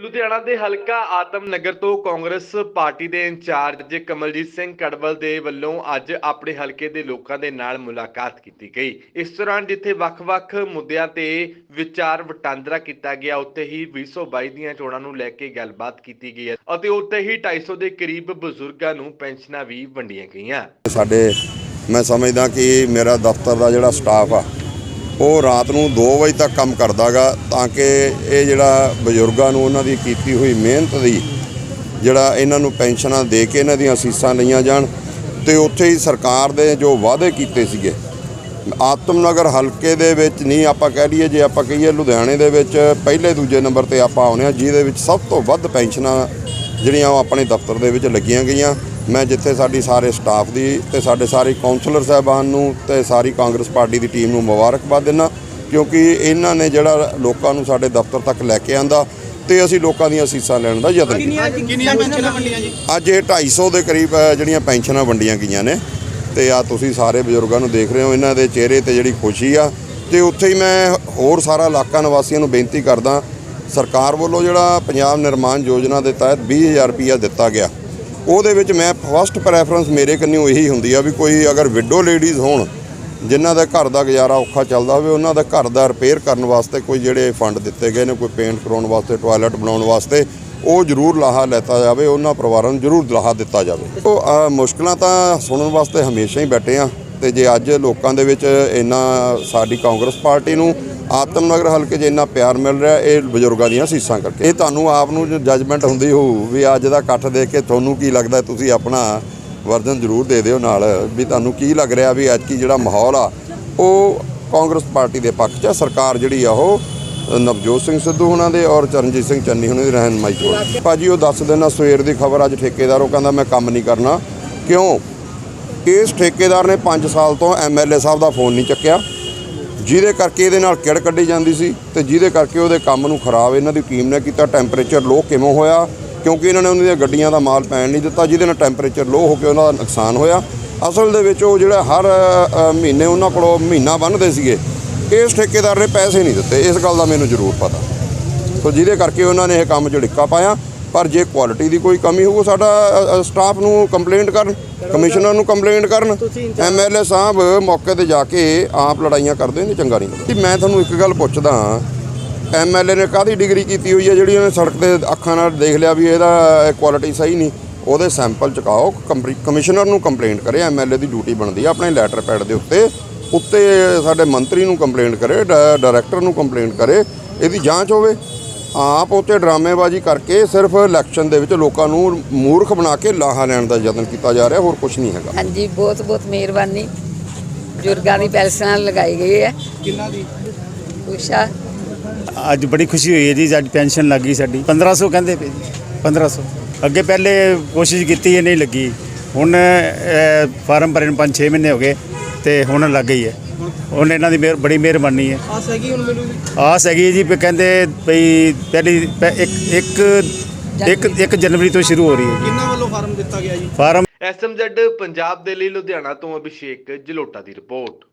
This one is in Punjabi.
ਲੁਧਿਆਣਾ ਦੇ ਹਲਕਾ ਆਤਮਨਗਰ ਤੋਂ ਕਾਂਗਰਸ ਪਾਰਟੀ ਦੇ ਇੰਚਾਰਜ ਕਮਲਜੀਤ ਸਿੰਘ ਕੜਵਲ ਦੇ ਵੱਲੋਂ ਅੱਜ ਆਪਣੇ ਹਲਕੇ ਦੇ ਲੋਕਾਂ ਦੇ ਨਾਲ ਮੁਲਾਕਾਤ ਕੀਤੀ ਗਈ। ਇਸ ਦੌਰਾਨ ਜਿੱਥੇ ਵੱਖ-ਵੱਖ ਮੁੱਦਿਆਂ ਤੇ ਵਿਚਾਰ ਵਟਾਂਦਰਾ ਕੀਤਾ ਗਿਆ, ਉੱਥੇ ਹੀ 2022 ਦੀਆਂ ਚੋਣਾਂ ਨੂੰ ਲੈ ਕੇ ਗੱਲਬਾਤ ਕੀਤੀ ਗਈ ਹੈ ਅਤੇ ਉੱਥੇ ਹੀ 250 ਦੇ ਕਰੀਬ ਬਜ਼ੁਰਗਾਂ ਨੂੰ ਪੈਨਸ਼ਨਾਂ ਵੀ ਵੰਡੀਆਂ ਗਈਆਂ। ਸਾਡੇ, ਮੈਂ ਸਮਝਦਾ ਕਿ ਮੇਰਾ ਦਫ਼ਤਰ ਦਾ ਜਿਹੜਾ ਸਟਾਫ ਆ ਉਹ ਰਾਤ ਨੂੰ 2 ਵਜੇ ਤੱਕ ਕੰਮ ਕਰਦਾਗਾ ਤਾਂ ਕਿ ਇਹ ਜਿਹੜਾ ਬਜ਼ੁਰਗਾਂ ਨੂੰ ਉਹਨਾਂ ਦੀ ਕੀਤੀ ਹੋਈ ਮਿਹਨਤ ਦੀ ਜਿਹੜਾ ਇਹਨਾਂ ਨੂੰ ਪੈਨਸ਼ਨਾਂ ਦੇ ਕੇ ਇਹਨਾਂ ਦੀਆਂ ਅਸੀਸਾਂ ਲਈਆਂ ਜਾਣ ਤੇ ਉੱਥੇ ਹੀ ਸਰਕਾਰ ਦੇ ਜੋ ਵਾਅਦੇ ਕੀਤੇ ਸੀਗੇ, ਆਤਮਨਗਰ ਹਲਕੇ ਦੇ ਵਿੱਚ ਨਹੀਂ ਆਪਾਂ ਕਹਿ ਲਈਏ, ਜੇ ਆਪਾਂ ਕਹੀਏ ਲੁਧਿਆਣੇ ਦੇ ਵਿੱਚ ਪਹਿਲੇ ਦੂਜੇ ਨੰਬਰ ਤੇ ਆਪਾਂ ਆਉਂਦੇ ਹਾਂ, ਜਿਹਦੇ ਵਿੱਚ ਸਭ ਤੋਂ ਵੱਧ ਪੈਨਸ਼ਨਾਂ ਜਿਹੜੀਆਂ ਉਹ ਆਪਣੇ ਦਫ਼ਤਰ ਦੇ ਵਿੱਚ ਲੱਗੀਆਂ ਗਈਆਂ। ਮੈਂ ਜਿੱਥੇ ਸਾਡੀ ਸਾਰੇ ਸਟਾਫ ਦੀ ਤੇ ਸਾਡੇ ਸਾਰੇ ਕਾਉਂਸਲਰ ਸਾਹਿਬਾਨ ਨੂੰ ਤੇ ਸਾਰੀ ਕਾਂਗਰਸ ਪਾਰਟੀ ਦੀ ਟੀਮ ਨੂੰ ਮੁਬਾਰਕਬਾਦ ਦਿੰਦਾ ਕਿਉਂਕਿ ਇਹਨਾਂ ਨੇ ਜਿਹੜਾ ਲੋਕਾਂ ਨੂੰ ਸਾਡੇ ਦਫ਼ਤਰ ਤੱਕ ਲੈ ਕੇ ਆਂਦਾ ਤੇ ਅਸੀਂ ਲੋਕਾਂ ਦੀਆਂ ਅਸੀਸਾਂ ਲੈਣ ਦਾ ਯਤਨ ਕੀਤਾ। ਕਿੰਨੀਆਂ ਪੈਨਸ਼ਨਾਂ ਵੰਡੀਆਂ ਜੀ? ਅੱਜ ਇਹ 250 ਦੇ ਕਰੀਬ ਜਿਹੜੀਆਂ ਪੈਨਸ਼ਨਾਂ ਵੰਡੀਆਂ ਗਈਆਂ ਨੇ ਤੇ ਆ ਤੁਸੀਂ ਸਾਰੇ ਬਜ਼ੁਰਗਾਂ ਨੂੰ ਦੇਖ ਰਹੇ ਹੋ ਇਹਨਾਂ ਦੇ ਚਿਹਰੇ ਤੇ ਜਿਹੜੀ ਖੁਸ਼ੀ ਆ। ਤੇ ਉੱਥੇ ਹੀ ਮੈਂ ਹੋਰ ਸਾਰਾ ਇਲਾਕਾ ਨਿਵਾਸੀਆਂ ਨੂੰ ਬੇਨਤੀ ਕਰਦਾ ਸਰਕਾਰ ਵੱਲੋਂ ਜਿਹੜਾ ਪੰਜਾਬ ਨਿਰਮਾਣ ਯੋਜਨਾ ਦੇ ਤਹਿਤ 20000 ਰੁਪਈਆ ਦਿੱਤਾ ਗਿਆ। ਉਹਦੇ ਵਿੱਚ ਮੈਂ ਫਸਟ ਪ੍ਰੈਫਰੈਂਸ ਮੇਰੇ ਕੰਨਿਓ ਇਹੀ ਹੁੰਦੀ ਆ ਵੀ ਕੋਈ ਅਗਰ ਵਿਡੋ ਲੇਡੀਜ਼ ਹੋਣ ਜਿਨ੍ਹਾਂ ਦਾ ਘਰ ਦਾ ਗੁਜ਼ਾਰਾ ਔਖਾ ਚੱਲਦਾ ਹੋਵੇ ਉਹਨਾਂ ਦਾ ਘਰ ਦਾ ਰਿਪੇਅਰ ਕਰਨ ਵਾਸਤੇ ਕੋਈ ਜਿਹੜੇ ਫੰਡ ਦਿੱਤੇ ਗਏ ਨੇ ਕੋਈ ਪੇਂਟ ਕਰਾਉਣ ਵਾਸਤੇ ਟਾਇਲਟ ਬਣਾਉਣ ਵਾਸਤੇ ਉਹ ਜ਼ਰੂਰ ਲਾਹਾ ਲੈਤਾ ਜਾਵੇ ਉਹਨਾਂ ਪਰਿਵਾਰਾਂ ਨੂੰ ਜ਼ਰੂਰ ਲਾਹਾ ਦਿੱਤਾ ਜਾਵੇ। ਉਹ ਅ, ਮੁਸ਼ਕਲਾਂ ਤਾਂ ਸੁਣਨ ਵਾਸਤੇ ਹਮੇਸ਼ਾ ਹੀ ਬੈਠੇ ਆ। ਤੇ ਜੇ ਅੱਜ ਲੋਕਾਂ ਦੇ ਵਿੱਚ ਇੰਨਾ ਸਾਡੀ ਕਾਂਗਰਸ ਪਾਰਟੀ ਨੂੰ ਆਤਮ ਨਗਰ ਹਲਕੇ 'ਚ ਇੰਨਾ ਪਿਆਰ ਮਿਲ ਰਿਹਾ, ਇਹ ਬਜ਼ੁਰਗਾਂ ਦੀਆਂ ਸੀਸਾਂ ਕਰਕੇ ਇਹ ਤੁਹਾਨੂੰ ਆਪ ਨੂੰ ਜੱਜਮੈਂਟ ਹੁੰਦੀ ਹੋਊ ਵੀ ਅੱਜ ਦਾ ਇਕੱਠ ਦੇਖ ਕੇ ਤੁਹਾਨੂੰ ਕੀ ਲੱਗਦਾ ਤੁਸੀਂ ਆਪਣਾ ਵਰਜਨ ਜ਼ਰੂਰ ਦੇ ਦਿਓ ਨਾਲ, ਵੀ ਤੁਹਾਨੂੰ ਕੀ ਲੱਗ ਰਿਹਾ ਵੀ ਅੱਜ ਕੀ ਜਿਹੜਾ ਮਾਹੌਲ ਆ, ਉਹ ਕਾਂਗਰਸ ਪਾਰਟੀ ਦੇ ਪੱਖ 'ਚ ਆ। ਸਰਕਾਰ ਜਿਹੜੀ ਆ ਉਹ ਨਵਜੋਤ ਸਿੰਘ ਸਿੱਧੂ ਉਹਨਾਂ ਦੇ ਔਰ ਚਰਨਜੀਤ ਸਿੰਘ ਚੰਨੀ ਉਹਨਾਂ ਦੀ ਰਹਿਨਮਾਈ 'ਚ ਹੋਣੀ। ਭਾਜੀ, ਉਹ ਦੱਸ ਦੇਣਾ ਸਵੇਰ ਦੀ ਖਬਰ ਅੱਜ ਠੇਕੇਦਾਰ, ਉਹ ਕਹਿੰਦਾ, ਮੈਂ ਕੰਮ ਨਹੀਂ ਕਰਨਾ ਕਿਉਂ ਇਸ ਠੇਕੇਦਾਰ ਨੇ 5 ਸਾਲ ਤੋਂ ਐਮਐਲਏ ਸਾਹਿਬ ਦਾ ਫੋਨ ਨਹੀਂ ਚੱਕਿਆ, ਜਿਹਦੇ ਕਰਕੇ ਇਹਦੇ ਨਾਲ ਕਿੜ ਕੱਢੀ ਜਾਂਦੀ ਸੀ ਤੇ ਜਿਹਦੇ ਕਰਕੇ ਉਹਦੇ ਕੰਮ ਨੂੰ ਖਰਾਬ ਇਹਨਾਂ ਦੀ ਟੀਮ ਨੇ ਕੀਤਾ। ਟੈਂਪਰੇਚਰ ਲੋ ਕਿਵੇਂ ਹੋਇਆ? ਕਿਉਂਕਿ ਇਹਨਾਂ ਨੇ ਉਹਨਾਂ ਦੀਆਂ ਗੱਡੀਆਂ ਦਾ ਮਾਲ ਪੈਣ ਨਹੀਂ ਦਿੱਤਾ, ਜਿਹਦੇ ਨਾਲ ਟੈਂਪਰੇਚਰ ਲੋ ਹੋ ਕੇ ਉਹਨਾਂ ਦਾ ਨੁਕਸਾਨ ਹੋਇਆ। ਅਸਲ ਦੇ ਵਿੱਚ ਉਹ ਜਿਹੜਾ ਹਰ ਮਹੀਨੇ ਉਹਨਾਂ ਕੋਲੋਂ ਮਹੀਨਾ ਬੰਨਦੇ ਸੀਗੇ, ਇਸ ਠੇਕੇਦਾਰ ਨੇ ਪੈਸੇ ਨਹੀਂ ਦਿੱਤੇ। ਇਸ ਗੱਲ ਦਾ ਮੈਨੂੰ ਜ਼ਰੂਰ ਪਤਾ। ਸੋ ਜਿਹਦੇ ਕਰਕੇ ਉਹਨਾਂ ਨੇ ਇਹ ਕੰਮ 'ਚ ਪਾਇਆ। ਪਰ ਜੇ ਕੁਆਲਿਟੀ ਦੀ ਕੋਈ ਕਮੀ ਹੋਊ ਸਾਡਾ ਸਟਾਫ ਨੂੰ ਕੰਪਲੇਂਟ ਕਰਨ ਕਮਿਸ਼ਨਰ ਨੂੰ ਕੰਪਲੇਂਟ ਕਰਨ ਐਮਐਲਏ ਸਾਹਿਬ ਮੌਕੇ ਤੇ ਜਾ ਕੇ ਆਪ ਲੜਾਈਆਂ ਕਰਦੇ ਨੇ ਚੰਗਾ ਨਹੀਂ ਲੱਗਦਾ। ਮੈਂ ਤੁਹਾਨੂੰ ਇੱਕ ਗੱਲ ਪੁੱਛਦਾ ਐਮਐਲਏ ਨੇ ਕਾਹਦੀ ਡਿਗਰੀ ਕੀਤੀ ਹੋਈ ਹੈ ਜਿਹੜੀ ਉਹਨੇ ਸੜਕ ਤੇ ਅੱਖਾਂ ਨਾਲ ਦੇਖ ਲਿਆ ਵੀ ਇਹਦਾ ਕੁਆਲਿਟੀ ਸਹੀ ਨਹੀਂ? ਉਹਦੇ ਸੈਂਪਲ ਚੁਕਾਓ ਕਮਿਸ਼ਨਰ ਨੂੰ ਕੰਪਲੇਂਟ ਕਰੇ ਐਮਐਲਏ ਦੀ ਡਿਊਟੀ ਬਣਦੀ ਹੈ ਆਪਣੇ ਲੈਟਰ ਪੈਡ ਦੇ ਉੱਤੇ ਉੱਤੇ ਸਾਡੇ ਮੰਤਰੀ ਨੂੰ ਕੰਪਲੇਂਟ ਕਰੇ ਡਾਇਰੈਕਟਰ ਨੂੰ ਕੰਪਲੇਂਟ ਕਰੇ ਇਹਦੀ ਜਾਂਚ ਹੋਵੇ। ਆਪ ਉੱਤੇ ਡਰਾਮੇਬਾਜ਼ੀ ਕਰਕੇ ਸਿਰਫ ਇਲੈਕਸ਼ਨ ਦੇ ਵਿੱਚ ਲੋਕਾਂ ਨੂੰ ਮੂਰਖ ਬਣਾ ਕੇ ਲਾਹਾ ਲੈਣ ਦਾ ਯਤਨ ਕੀਤਾ ਜਾ ਰਿਹਾ ਹੋਰ ਕੁਝ ਨਹੀਂ ਹੈਗਾ। ਹਾਂਜੀ ਬਹੁਤ ਬਹੁਤ ਮਿਹਰਬਾਨੀ। ਬਜ਼ੁਰਗਾਂ ਦੀ ਪੈਨਸ਼ਨ ਲਗਾਈ ਗਈ ਹੈ। ਕਿੰਨਾ ਦੀ? ਉਸ਼ਾ ਅੱਜ ਬੜੀ ਖੁਸ਼ੀ ਹੋਈ ਹੈ ਜੀ ਅੱਜ ਪੈਨਸ਼ਨ ਲੱਗੀ ਸਾਡੀ। 1500 ਕਹਿੰਦੇ ਪਏ ਜੀ 1500 ਅੱਗੇ ਪਹਿਲੇ ਕੋਸ਼ਿਸ਼ ਕੀਤੀ ਹੈ ਨਹੀਂ ਲੱਗੀ। ਹੁਣ ਫਾਰਮ ਭਰੇ ਨੂੰ 5-6 ਮਹੀਨੇ ਹੋ ਗਏ ਤੇ ਹੁਣ ਲੱਗ ਗਈ ਹੈ। ਹੁਣ ਇਹਨਾਂ ਦੀ ਮਿਹਰ ਬੜੀ ਮਿਹਰਬਾਨੀ ਹੈ। ਆਸ ਹੈਗੀ ਹੁਣ ਮਿਲੂਗੀ ਆਸ ਹੈਗੀ ਹੈ ਜੀ ਵੀ ਕਹਿੰਦੇ ਬਈ ਪਹਿਲੀ ਪਹਿ- ਇੱਕ ਇੱਕ ਇੱਕ ਇੱਕ ਜਨਵਰੀ ਤੋਂ ਸ਼ੁਰੂ ਹੋ ਰਹੀ ਹੈ। ਜੀ ਕਿੰਨਾ ਵੱਲੋਂ ਫਾਰਮ ਦਿੱਤਾ ਗਿਆ ਜੀ? ਫਾਰਮ ਐਸਐਮਜ਼ੈਡ ਪੰਜਾਬ ਦੇ ਲਈ ਲੁਧਿਆਣਾ ਤੋਂ ਅਭਿਸ਼ੇਕ ਜਲੋਟਾ ਦੀ ਰਿਪੋਰਟ।